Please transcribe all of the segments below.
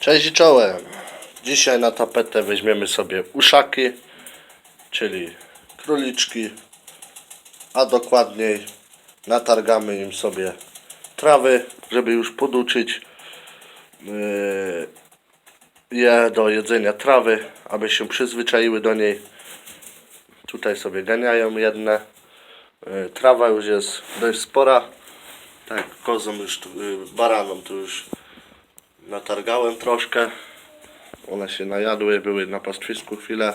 Cześć i czołem. Dzisiaj na tapetę weźmiemy sobie uszaki, czyli króliczki, a dokładniej natargamy im sobie trawy, żeby już poduczyć yy, je do jedzenia trawy, aby się przyzwyczaiły do niej. Tutaj sobie ganiają jedne. Yy, Trawa już jest dość spora. Tak, kozą już, yy, baranom tu już natargałem troszkę. One się najadły, były na pastwisku chwilę.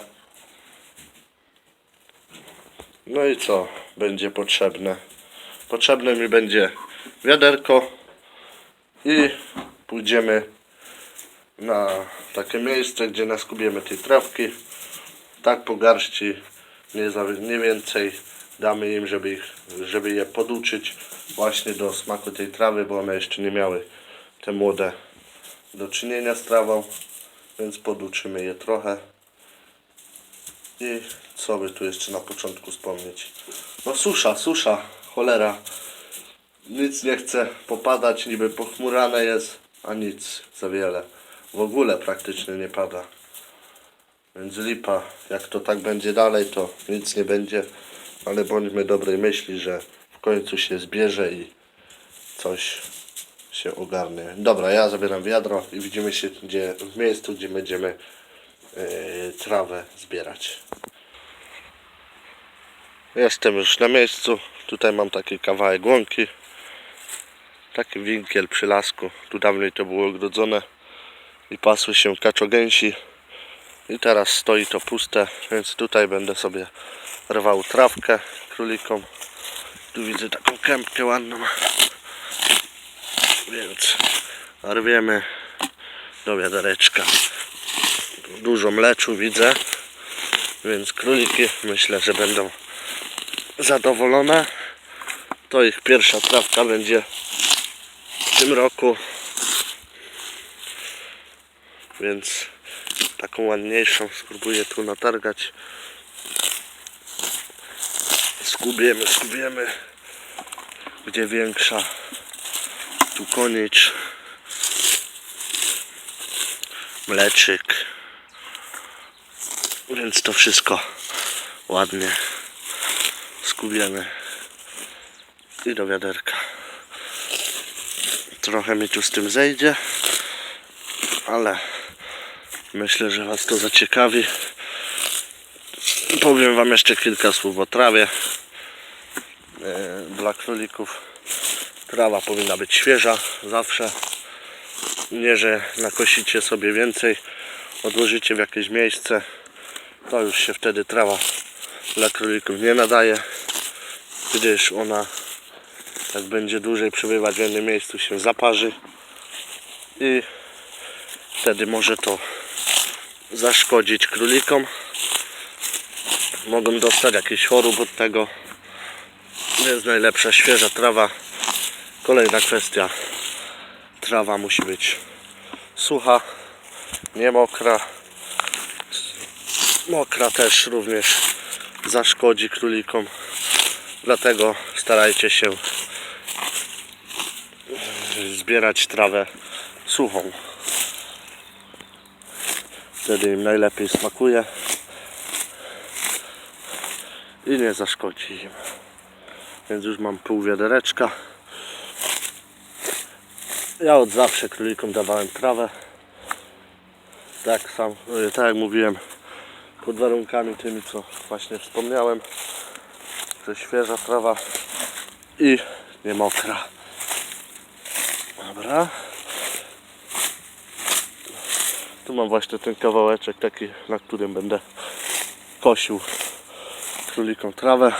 No i co będzie potrzebne? Potrzebne mi będzie wiaderko i pójdziemy na takie miejsce, gdzie naskubiemy tej trawki. Tak po garści, nie, za, nie więcej. Damy im, żeby, ich, żeby je poduczyć właśnie do smaku tej trawy, bo one jeszcze nie miały te młode do czynienia z trawą, więc poduczymy je trochę. I co by tu jeszcze na początku wspomnieć? No susza, susza, cholera. Nic nie chce popadać, niby pochmurane jest, a nic za wiele. W ogóle praktycznie nie pada. Więc lipa, jak to tak będzie dalej, to nic nie będzie, ale bądźmy dobrej myśli, że w końcu się zbierze i coś się ogarnie. Dobra, ja zabieram wiadro i widzimy się gdzie, w miejscu, gdzie będziemy yy, trawę zbierać. Jestem już na miejscu. Tutaj mam taki kawałek łąki. Taki winkiel przy lasku. Tu dawniej to było ogrodzone i pasły się kaczogęsi. I teraz stoi to puste, więc tutaj będę sobie rwał trawkę królikom. Tu widzę taką kępkę ładną. Więc rwiemy do wiadereczka. Dużo mleczu widzę, więc króliki myślę, że będą zadowolone. To ich pierwsza trawka będzie w tym roku. Więc taką ładniejszą spróbuję tu natargać. Skubiemy, skubiemy. Gdzie większa tu konicz, mleczyk, więc to wszystko ładnie skubiemy i do wiaderka. Trochę mi tu z tym zejdzie, ale myślę, że Was to zaciekawi. Powiem Wam jeszcze kilka słów o trawie e, dla królików. Trawa powinna być świeża zawsze. Nie, że nakosicie sobie więcej, odłożycie w jakieś miejsce, to już się wtedy trawa dla królików nie nadaje, gdyż ona jak będzie dłużej przebywać w jednym miejscu się zaparzy i wtedy może to zaszkodzić królikom. Mogą dostać jakieś chorób od tego. Jest najlepsza świeża trawa. Kolejna kwestia. Trawa musi być sucha, nie mokra. Mokra też również zaszkodzi królikom. Dlatego starajcie się zbierać trawę suchą. Wtedy im najlepiej smakuje i nie zaszkodzi im. Więc już mam pół wiadereczka. Ja od zawsze królikom dawałem trawę. Tak sam, e, tak jak mówiłem, pod warunkami tymi, co właśnie wspomniałem, że świeża trawa i nie mokra. Dobra. Tu mam właśnie ten kawałeczek taki, na którym będę kosił królikom trawę.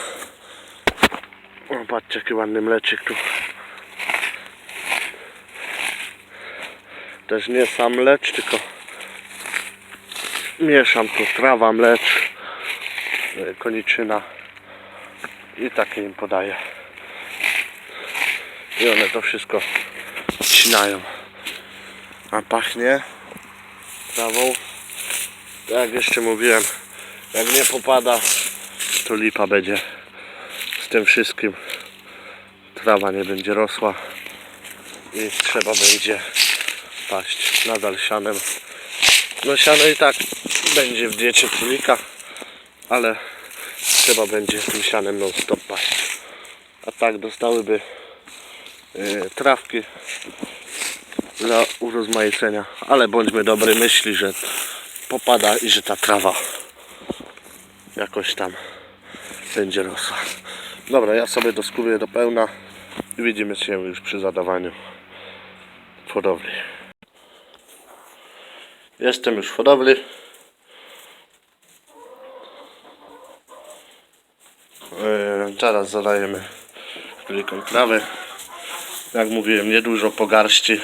O, patrzcie jaki ładny mleczyk tu. Też nie sam mlecz, tylko mieszam tu trawa, mlecz, e, koniczyna i takie im podaję. I one to wszystko ścinają. A pachnie trawą. Tak jak jeszcze mówiłem, jak nie popada, to lipa będzie z tym wszystkim. Trawa nie będzie rosła i trzeba będzie paść nadal sianem. No siano i tak będzie w diecie królika, ale trzeba będzie tym sianem non stop paść. A tak dostałyby y, trawki dla urozmaicenia, ale bądźmy dobrej myśli, że popada i że ta trawa jakoś tam będzie rosła. Dobra, ja sobie doskuruję do pełna i widzimy się już przy zadawaniu hodowli. Jestem już w hodowli. Teraz zadajemy królikom trawę. Jak mówiłem, niedużo po garści,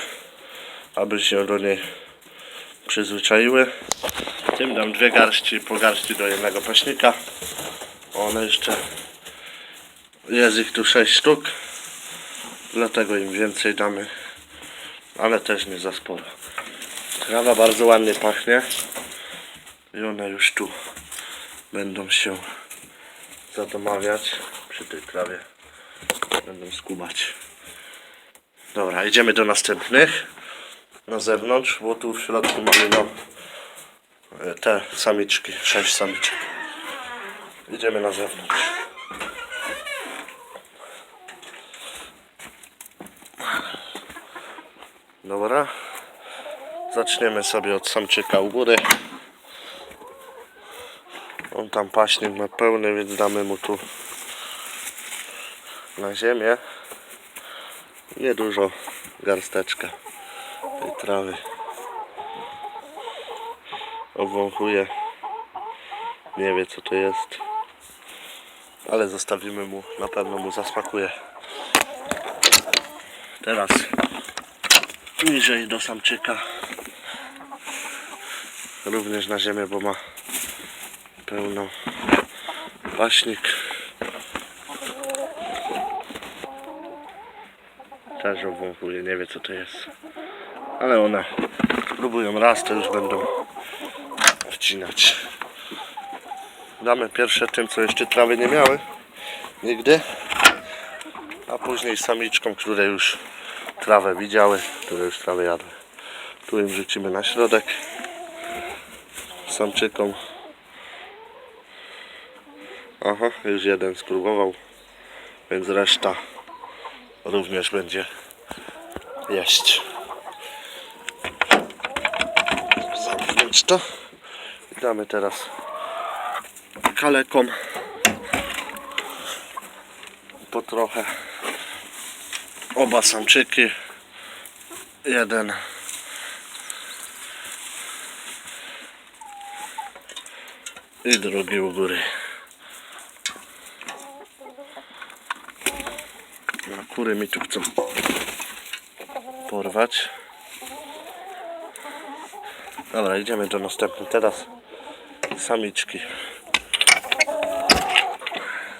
aby się do niej przyzwyczaiły. Tym dam dwie garści po garści do jednego paśnika. One jeszcze jest ich tu 6 sztuk. Dlatego im więcej damy. Ale też nie za sporo. Trawa bardzo ładnie pachnie. I one już tu będą się zadomawiać przy tej trawie. Będą skubać. Dobra, idziemy do następnych. Na zewnątrz, bo tu w środku mamy no te samiczki, sześć samiczek. Idziemy na zewnątrz. Dobra. Zaczniemy sobie od samczyka u góry. On tam paśnik ma pełny, więc damy mu tu na ziemię. Niedużo garsteczka tej trawy. Obwąchuje. Nie wie co to jest. Ale zostawimy mu, na pewno mu zasmakuje. Teraz niżej do samczyka. Również na ziemię, bo ma pełno paśnik. Też obwąchuje, nie wie co to jest. Ale one próbują raz, to już będą wcinać. Damy pierwsze tym, co jeszcze trawy nie miały. Nigdy. A później samiczkom, które już trawę widziały, które już trawę jadły. Tu im wrzucimy na środek. Samczykom. Aha, już jeden spróbował. Więc reszta również będzie jeść. Zamknąć to. I damy teraz kalekom po trochę oba samczyki jeden. I drugi u góry. No, kury mi tu chcą porwać. Dobra idziemy do następnej. Teraz samiczki.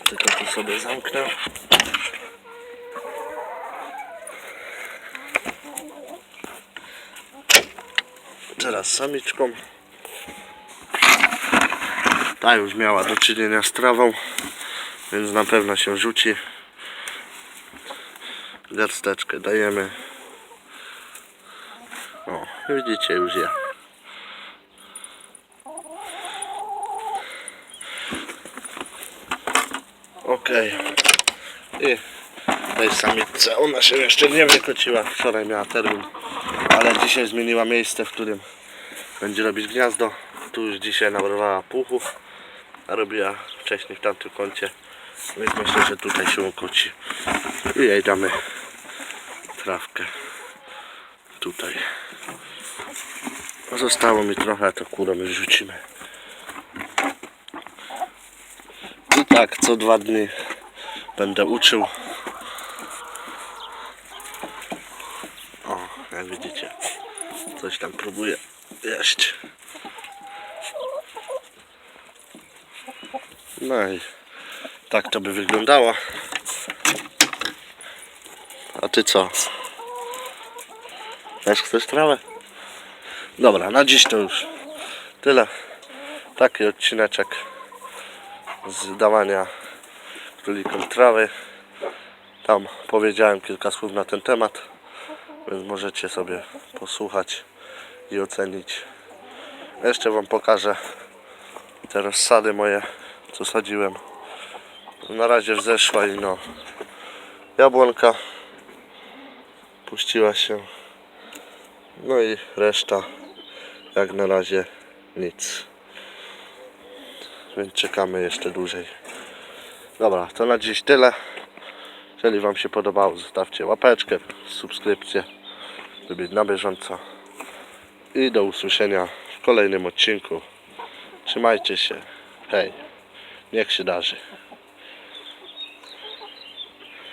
Tylko tu sobie zamknę teraz samiczką. Ta już miała do czynienia z trawą, więc na pewno się rzuci. Garsteczkę dajemy. O, widzicie już je. Okej. I tej samiczce, ona się jeszcze nie wykociła. Wczoraj miała termin ale dzisiaj zmieniła miejsce, w którym będzie robić gniazdo. Tu już dzisiaj nabrała puchów, a robiła wcześniej w tamtym kącie. Więc myślę, że tutaj się ukoci. I jej damy trawkę tutaj. Zostało mi trochę, to kurą już rzucimy. I tak co dwa dni będę uczył. O, jak widzicie, coś tam próbuję jeść. No i tak to by wyglądało. A ty co? Też chcesz trawę? Dobra, na dziś to już tyle. Taki odcineczek z dawania królikom trawy. Tam powiedziałem kilka słów na ten temat. Więc możecie sobie posłuchać i ocenić. Jeszcze Wam pokażę te rozsady moje, co sadziłem. Na razie wzeszła i no jabłonka puściła się. No i reszta jak na razie nic. Więc czekamy jeszcze dłużej. Dobra, to na dziś tyle. Jeżeli Wam się podobało, zostawcie łapeczkę, subskrypcję, by na bieżąco. I do usłyszenia w kolejnym odcinku. Trzymajcie się. Hej. Niech się darzy.